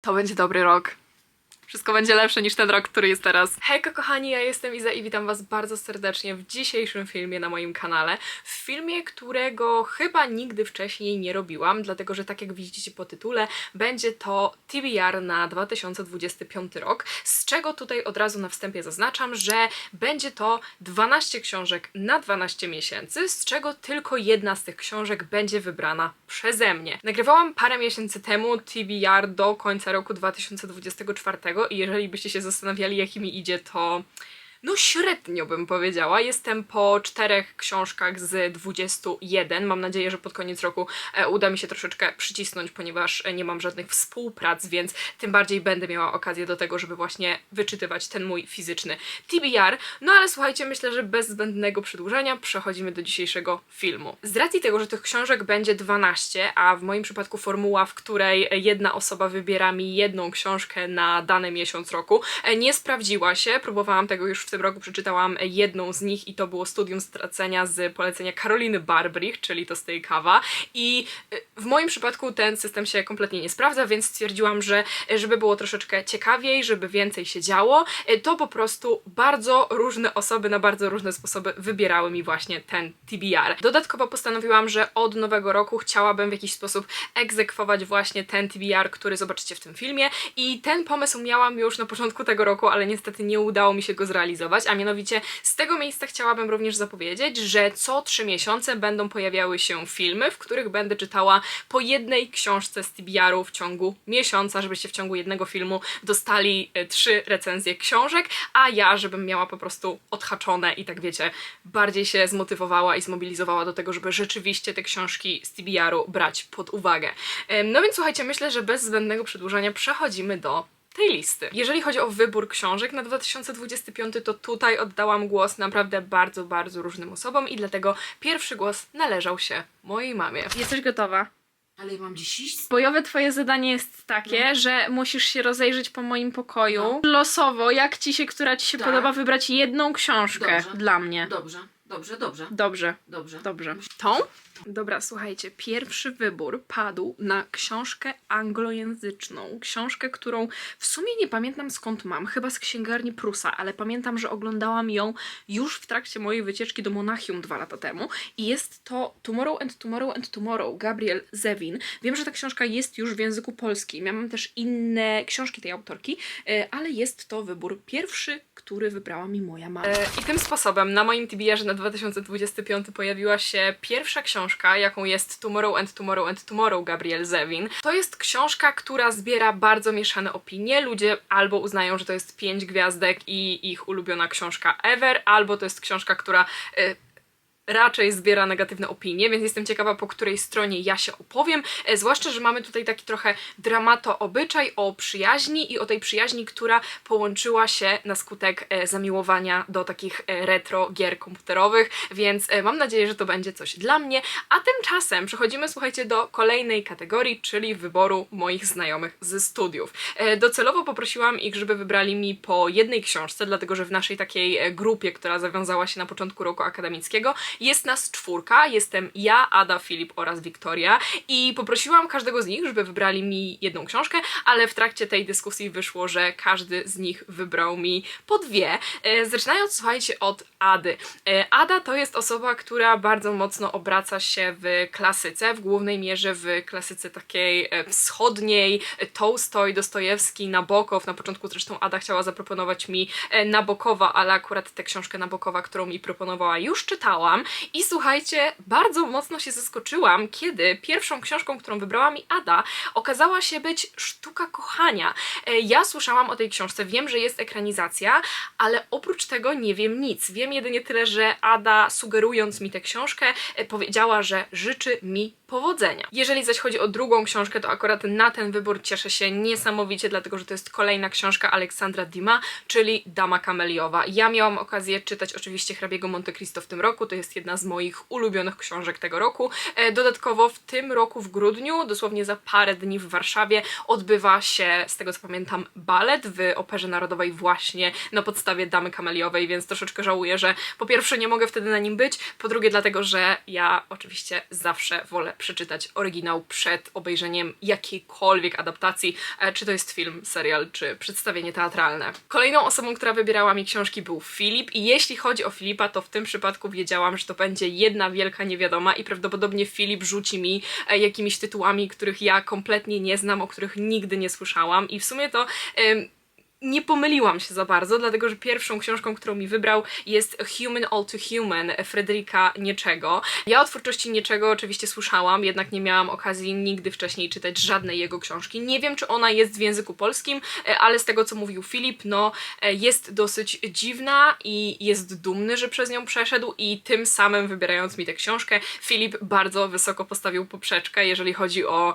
To będzie dobry rok. Wszystko będzie lepsze niż ten rok, który jest teraz. Hejka kochani, ja jestem Iza i witam was bardzo serdecznie w dzisiejszym filmie na moim kanale. W filmie, którego chyba nigdy wcześniej nie robiłam, dlatego że tak jak widzicie po tytule, będzie to TBR na 2025 rok, z czego tutaj od razu na wstępie zaznaczam, że będzie to 12 książek na 12 miesięcy, z czego tylko jedna z tych książek będzie wybrana przeze mnie. Nagrywałam parę miesięcy temu TBR do końca roku 2024 i jeżeli byście się zastanawiali, jakimi idzie, to no średnio bym powiedziała. Jestem po czterech książkach z 21. Mam nadzieję, że pod koniec roku e, uda mi się troszeczkę przycisnąć, ponieważ e, nie mam żadnych współprac, więc tym bardziej będę miała okazję do tego, żeby właśnie wyczytywać ten mój fizyczny TBR. No ale słuchajcie, myślę, że bez zbędnego przedłużania przechodzimy do dzisiejszego filmu. Z racji tego, że tych książek będzie 12, a w moim przypadku formuła, w której jedna osoba wybiera mi jedną książkę na dany miesiąc roku, e, nie sprawdziła się. Próbowałam tego już w tym roku, przeczytałam jedną z nich i to było Studium Stracenia z polecenia Karoliny Barbrich, czyli to z tej kawa. I y, w moim przypadku ten system się kompletnie nie sprawdza, więc stwierdziłam, że y, żeby było troszeczkę ciekawiej, żeby więcej się działo, y, to po prostu bardzo różne osoby na bardzo różne sposoby wybierały mi właśnie ten TBR. Dodatkowo postanowiłam, że od nowego roku chciałabym w jakiś sposób egzekwować właśnie ten TBR, który zobaczycie w tym filmie i ten pomysł miałam już na początku tego roku, ale niestety nie udało mi się go zrealizować, a mianowicie z tego miejsca chciałabym również zapowiedzieć, że co trzy miesiące będą pojawiały się filmy, w których będę czytała po jednej książce z TBR-u w ciągu miesiąca, żebyście w ciągu jednego filmu dostali e, trzy recenzje książek, a ja, żebym miała po prostu odhaczone i tak wiecie, bardziej się zmotywowała i zmobilizowała do tego, żeby rzeczywiście te książki z TBR-u brać pod uwagę. No więc słuchajcie, myślę, że bez zbędnego przedłużania przechodzimy do tej listy. Jeżeli chodzi o wybór książek na 2025, to tutaj oddałam głos naprawdę bardzo, bardzo różnym osobom i dlatego pierwszy głos należał się mojej mamie. Jesteś gotowa? Ale ja mam dziś iść? Bojowe twoje zadanie jest takie, No. że musisz się rozejrzeć po moim pokoju. Losowo, jak ci się, która ci się Tak. podoba, wybrać jedną książkę Dobrze. dla mnie. Dobrze, dobrze, dobrze, Dobrze. dobrze. Dobrze. Tą? Dobra, słuchajcie, pierwszy wybór padł na książkę anglojęzyczną. Książkę, którą w sumie nie pamiętam skąd mam, chyba z księgarni Prusa, ale pamiętam, że oglądałam ją już w trakcie mojej wycieczki do Monachium dwa lata temu. I jest to Tomorrow and Tomorrow and Tomorrow, Gabriel Zewin. Wiem, że ta książka jest już w języku polskim. Ja mam też inne książki tej autorki, e, ale jest to wybór pierwszy, który wybrała mi moja mama. E, I tym sposobem na moim TBR na 2025 pojawiła się pierwsza książka, jaką jest Tomorrow and Tomorrow and Tomorrow Gabriel Zevin. To jest książka, która zbiera bardzo mieszane opinie. Ludzie albo uznają, że to jest pięć gwiazdek i ich ulubiona książka ever, albo to jest książka, która e, raczej zbiera negatywne opinie, więc jestem ciekawa, po której stronie ja się opowiem. E, zwłaszcza, że mamy tutaj taki trochę dramato obyczaj o przyjaźni i o tej przyjaźni, która połączyła się na skutek e, zamiłowania do takich e, retro gier komputerowych, więc mam nadzieję, że to będzie coś dla mnie. A tymczasem przechodzimy, słuchajcie, do kolejnej kategorii, czyli wyboru moich znajomych ze studiów. Docelowo poprosiłam ich, żeby wybrali mi po jednej książce, dlatego że w naszej takiej grupie, która zawiązała się na początku roku akademickiego, jest nas czwórka. Jestem ja, Ada, Filip oraz Wiktoria i poprosiłam każdego z nich, żeby wybrali mi jedną książkę, ale w trakcie tej dyskusji wyszło, że każdy z nich wybrał mi po dwie. E, Zaczynając, słuchajcie, od Ady. E, Ada to jest osoba, która bardzo mocno obraca się w klasyce, w głównej mierze w klasyce takiej e, wschodniej, Tolstoj, Dostojewski, Nabokow. Na początku zresztą Ada chciała zaproponować mi Nabokowa, ale akurat tę książkę Nabokowa, którą mi proponowała, już czytałam i słuchajcie, bardzo mocno się zaskoczyłam, kiedy pierwszą książką, którą wybrała mi Ada, okazała się być Sztuka Kochania. E, Ja słyszałam o tej książce, wiem, że jest ekranizacja, ale oprócz tego nie wiem nic. Wiem jedynie tyle, że Ada, sugerując mi tę książkę, e, powiedziała, że życzy mi powodzenia. Jeżeli zaś chodzi o drugą książkę, to akurat na ten wybór cieszę się niesamowicie, dlatego że to jest kolejna książka Aleksandra Dima, czyli Dama Kameliowa. Ja miałam okazję czytać oczywiście hrabiego Monte Cristo w tym roku, to jest jest jedna z moich ulubionych książek tego roku. E, Dodatkowo w tym roku w grudniu, dosłownie za parę dni w Warszawie, odbywa się, z tego co pamiętam, balet w Operze Narodowej właśnie na podstawie Damy Kameliowej, więc troszeczkę żałuję, że po pierwsze nie mogę wtedy na nim być, po drugie dlatego, że ja oczywiście zawsze wolę przeczytać oryginał przed obejrzeniem jakiejkolwiek adaptacji, e, czy to jest film, serial, czy przedstawienie teatralne. Kolejną osobą, która wybierała mi książki był Filip i jeśli chodzi o Filipa, to w tym przypadku wiedziałam, że to będzie jedna wielka niewiadoma i prawdopodobnie Filip rzuci mi e, jakimiś tytułami, których ja kompletnie nie znam, o których nigdy nie słyszałam. I w sumie to... nie pomyliłam się za bardzo, dlatego że pierwszą książką, którą mi wybrał jest Human All Too Human Fryderyka Nieczego. Ja o twórczości Nieczego oczywiście słyszałam, jednak nie miałam okazji nigdy wcześniej czytać żadnej jego książki. Nie wiem, czy ona jest w języku polskim, e, ale z tego, co mówił Filip, no e, jest dosyć dziwna i jest dumny, że przez nią przeszedł i tym samym wybierając mi tę książkę, Filip bardzo wysoko postawił poprzeczkę, jeżeli chodzi o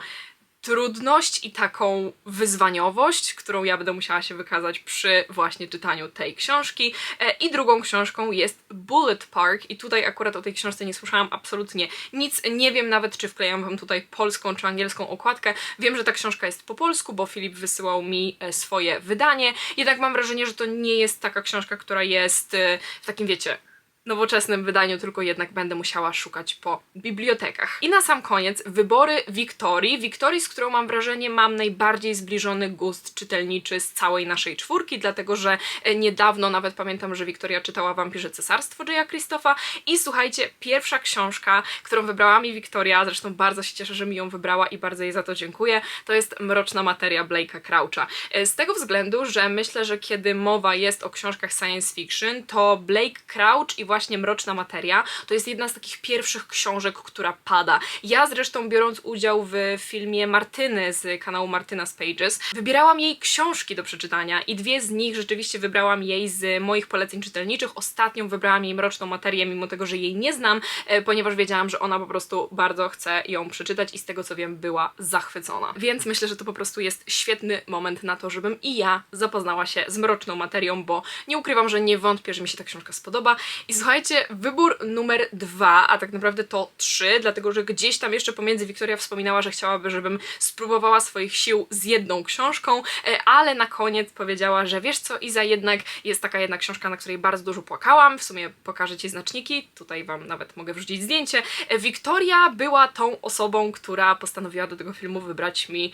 trudność i taką wyzwaniowość, którą ja będę musiała się wykazać przy właśnie czytaniu tej książki. E, I drugą książką jest Bullet Park i tutaj akurat o tej książce nie słyszałam absolutnie nic. Nie wiem nawet, czy wklejam wam tutaj polską czy angielską okładkę. Wiem, że ta książka jest po polsku, bo Filip wysyłał mi e, swoje wydanie. Jednak mam wrażenie, że to nie jest taka książka, która jest e, w takim, wiecie, nowoczesnym wydaniu, tylko jednak będę musiała szukać po bibliotekach. I na sam koniec wybory Wiktorii. Wiktorii, z którą mam wrażenie mam najbardziej zbliżony gust czytelniczy z całej naszej czwórki, dlatego że e, niedawno nawet pamiętam, że Wiktoria czytała Wampirze Cesarstwo Jaya Christopha i słuchajcie, pierwsza książka, którą wybrała mi Wiktoria, zresztą bardzo się cieszę, że mi ją wybrała i bardzo jej za to dziękuję, to jest Mroczna Materia Blake'a Croucha. E, Z tego względu, że myślę, że kiedy mowa jest o książkach science fiction, to Blake Crouch i właśnie Mroczna Materia to jest jedna z takich pierwszych książek, która pada. Ja zresztą biorąc udział w filmie Martyny z kanału Martyna Pages, wybierałam jej książki do przeczytania i dwie z nich rzeczywiście wybrałam jej z moich poleceń czytelniczych. Ostatnią wybrałam jej Mroczną Materię, mimo tego, że jej nie znam, e, ponieważ wiedziałam, że ona po prostu bardzo chce ją przeczytać i z tego co wiem była zachwycona. Więc myślę, że to po prostu jest świetny moment na to, żebym i ja zapoznała się z Mroczną Materią, bo nie ukrywam, że nie wątpię, że mi się ta książka spodoba. I słuchajcie, wybór numer dwa, a tak naprawdę to trzy, dlatego że gdzieś tam jeszcze pomiędzy Wiktoria wspominała, że chciałaby, żebym spróbowała swoich sił z jedną książką, e, ale na koniec powiedziała, że wiesz co, Iza, jednak jest taka jedna książka, na której bardzo dużo płakałam. W sumie pokażę Ci znaczniki, tutaj Wam nawet mogę wrzucić zdjęcie. E, Wiktoria była tą osobą, która postanowiła do tego filmu wybrać mi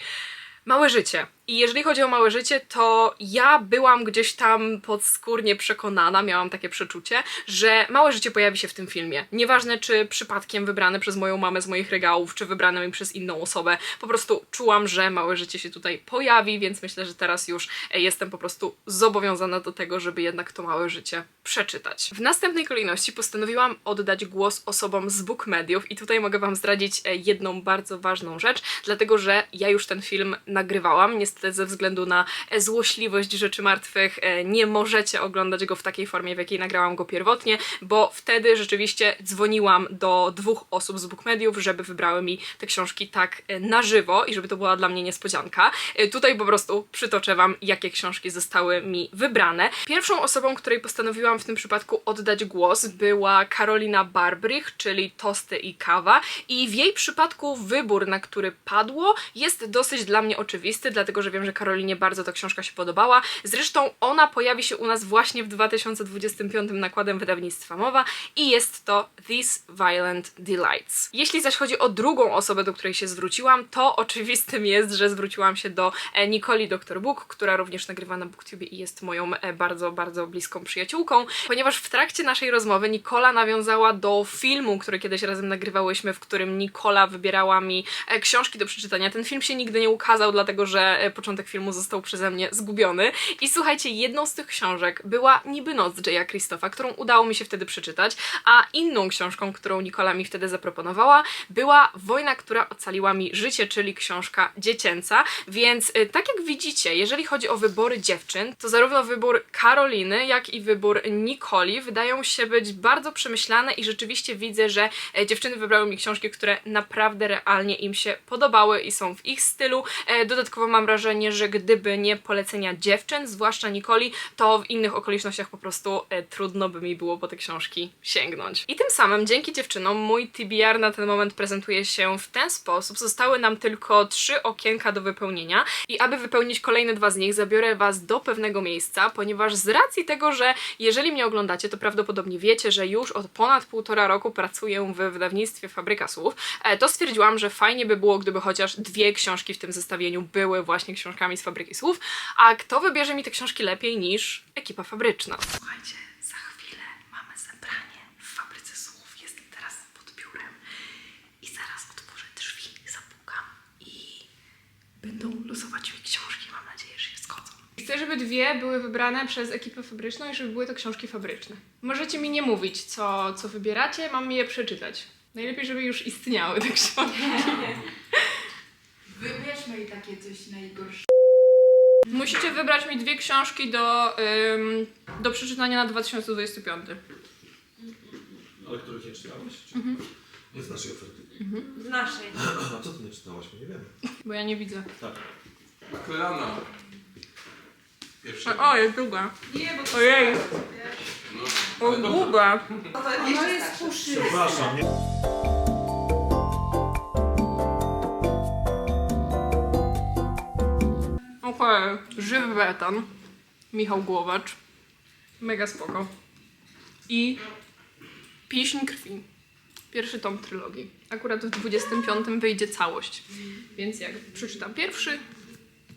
Małe życie. I jeżeli chodzi o małe życie, to ja byłam gdzieś tam podskórnie przekonana, miałam takie przeczucie, że małe życie pojawi się w tym filmie. Nieważne, czy przypadkiem wybrane przez moją mamę z moich regałów, czy wybrane mi przez inną osobę. Po prostu czułam, że małe życie się tutaj pojawi, więc myślę, że teraz już e, jestem po prostu zobowiązana do tego, żeby jednak to małe życie przeczytać. W następnej kolejności postanowiłam oddać głos osobom z book mediów i tutaj mogę Wam zdradzić e, jedną bardzo ważną rzecz, dlatego że ja już ten film nagrywałam. Ze względu na e, złośliwość rzeczy martwych e, nie możecie oglądać go w takiej formie, w jakiej nagrałam go pierwotnie, bo wtedy rzeczywiście dzwoniłam do dwóch osób z bookmediów, żeby wybrały mi te książki tak e, na żywo i żeby to była dla mnie niespodzianka. Tutaj po prostu przytoczę Wam, jakie książki zostały mi wybrane. Pierwszą osobą, której postanowiłam w tym przypadku oddać głos, była Karolina Barbrych, czyli Tosty i Kawa. I w jej przypadku wybór, na który padło, jest dosyć dla mnie oczywisty, dlatego że wiem, że Karolinie bardzo ta książka się podobała. Zresztą ona pojawi się u nas właśnie w 2025 nakładem wydawnictwa Mowa i jest to These Violent Delights. Jeśli zaś chodzi o drugą osobę, do której się zwróciłam, to oczywistym jest, że zwróciłam się do e, Nikoli Dr. Book, która również nagrywa na BookTube i jest moją e, bardzo, bardzo bliską przyjaciółką, ponieważ w trakcie naszej rozmowy Nikola nawiązała do filmu, który kiedyś razem nagrywałyśmy, w którym Nikola wybierała mi e, książki do przeczytania. Ten film się nigdy nie ukazał, dlatego że początek filmu został przeze mnie zgubiony. I słuchajcie, jedną z tych książek była Niby Noc Jaya Christopha, którą udało mi się wtedy przeczytać, a inną książką, którą Nikola mi wtedy zaproponowała, była Wojna, która ocaliła mi życie, czyli książka dziecięca. Więc y, tak jak widzicie, jeżeli chodzi o wybory dziewczyn, to zarówno wybór Karoliny, jak i wybór Nikoli wydają się być bardzo przemyślane i rzeczywiście widzę, że e, dziewczyny wybrały mi książki, które naprawdę realnie im się podobały i są w ich stylu. E, dodatkowo mam wrażenie, że gdyby nie polecenia dziewczyn, zwłaszcza Nikoli, to w innych okolicznościach po prostu e, trudno by mi było po te książki sięgnąć. I tym samym dzięki dziewczynom mój TBR na ten moment prezentuje się w ten sposób. Zostały nam tylko trzy okienka do wypełnienia i aby wypełnić kolejne dwa z nich, zabiorę Was do pewnego miejsca, ponieważ z racji tego, że jeżeli mnie oglądacie, to prawdopodobnie wiecie, że już od ponad półtora roku pracuję w wydawnictwie Fabryka Słów, e, to stwierdziłam, że fajnie by było, gdyby chociaż dwie książki w tym zestawieniu były właśnie książkami z Fabryki Słów, a kto wybierze mi te książki lepiej niż ekipa fabryczna? Słuchajcie, za chwilę mamy zebranie w Fabryce Słów, jestem teraz pod biurem i zaraz otworzę drzwi, zapukam i będą losować mi książki. Mam nadzieję, że się zgodzą. Chcę, żeby dwie były wybrane przez ekipę fabryczną i żeby były to książki fabryczne. Możecie mi nie mówić, co, co wybieracie, mam je przeczytać. Najlepiej, żeby już istniały te książki. Takie coś najgorsze. Musicie wybrać mi dwie książki do, ym, do przeczytania na 2025. Ale których nie czytałeś? Czy... Nie z naszej oferty. Z naszej. A co ty nie czytałaś? My nie wiemy. Bo ja nie widzę. Tak. Kolana. Pierwsza. O, jest długa. Nie, bo to Ojej. No, O, długa. Ono jest puszyste. Przepraszam, nie. Okej. Żywy. Michał Głowacz. Mega spoko. I Pieśń krwi. Pierwszy tom trylogii. Akurat w 25 wyjdzie całość. Więc jak przeczytam pierwszy,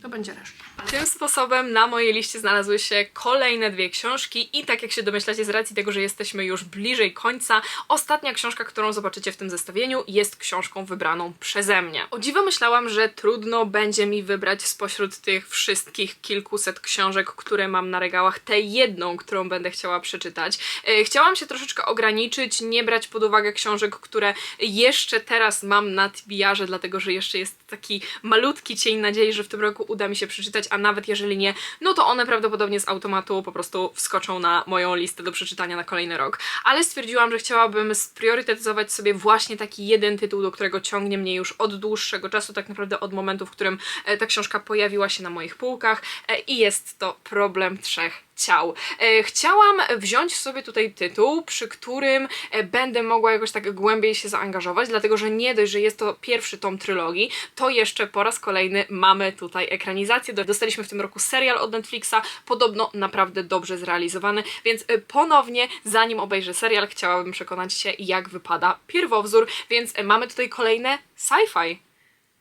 to będzie reszta. Tym sposobem na mojej liście znalazły się kolejne dwie książki i tak jak się domyślacie z racji tego, że jesteśmy już bliżej końca, ostatnia książka, którą zobaczycie w tym zestawieniu jest książką wybraną przeze mnie. O dziwo myślałam, że trudno będzie mi wybrać spośród tych wszystkich kilkuset książek, które mam na regałach, tę jedną, którą będę chciała przeczytać. E, Chciałam się troszeczkę ograniczyć, nie brać pod uwagę książek, które jeszcze teraz mam na TBR-ze, dlatego że jeszcze jest taki malutki cień nadziei, że w tym roku uda mi się przeczytać, a nawet jeżeli nie, no to one prawdopodobnie z automatu po prostu wskoczą na moją listę do przeczytania na kolejny rok. Ale stwierdziłam, że chciałabym spriorytetyzować sobie właśnie taki jeden tytuł, do którego ciągnie mnie już od dłuższego czasu, tak naprawdę od momentu, w którym e, ta książka pojawiła się na moich półkach e, i jest to Problem Trzech Ciał. E, Chciałam wziąć sobie tutaj tytuł, przy którym e, będę mogła jakoś tak głębiej się zaangażować, dlatego że nie dość, że jest to pierwszy tom trylogii, to jeszcze po raz kolejny mamy tutaj ekranizację. Dostaliśmy w tym roku serial od Netflixa, podobno naprawdę dobrze zrealizowany, więc e, ponownie, zanim obejrzę serial, chciałabym przekonać się, jak wypada pierwowzór, więc mamy tutaj kolejne sci-fi.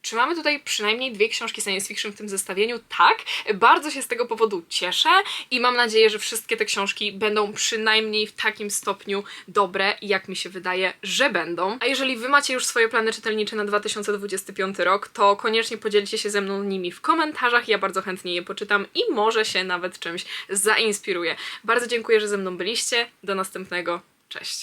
Czy mamy tutaj przynajmniej dwie książki science fiction w tym zestawieniu? Tak. Bardzo się z tego powodu cieszę i mam nadzieję, że wszystkie te książki będą przynajmniej w takim stopniu dobre, jak mi się wydaje, że będą. A jeżeli wy macie już swoje plany czytelnicze na 2025 rok, to koniecznie podzielcie się ze mną nimi w komentarzach. Ja bardzo chętnie je poczytam i może się nawet czymś zainspiruję. Bardzo dziękuję, że ze mną byliście. Do następnego. Cześć.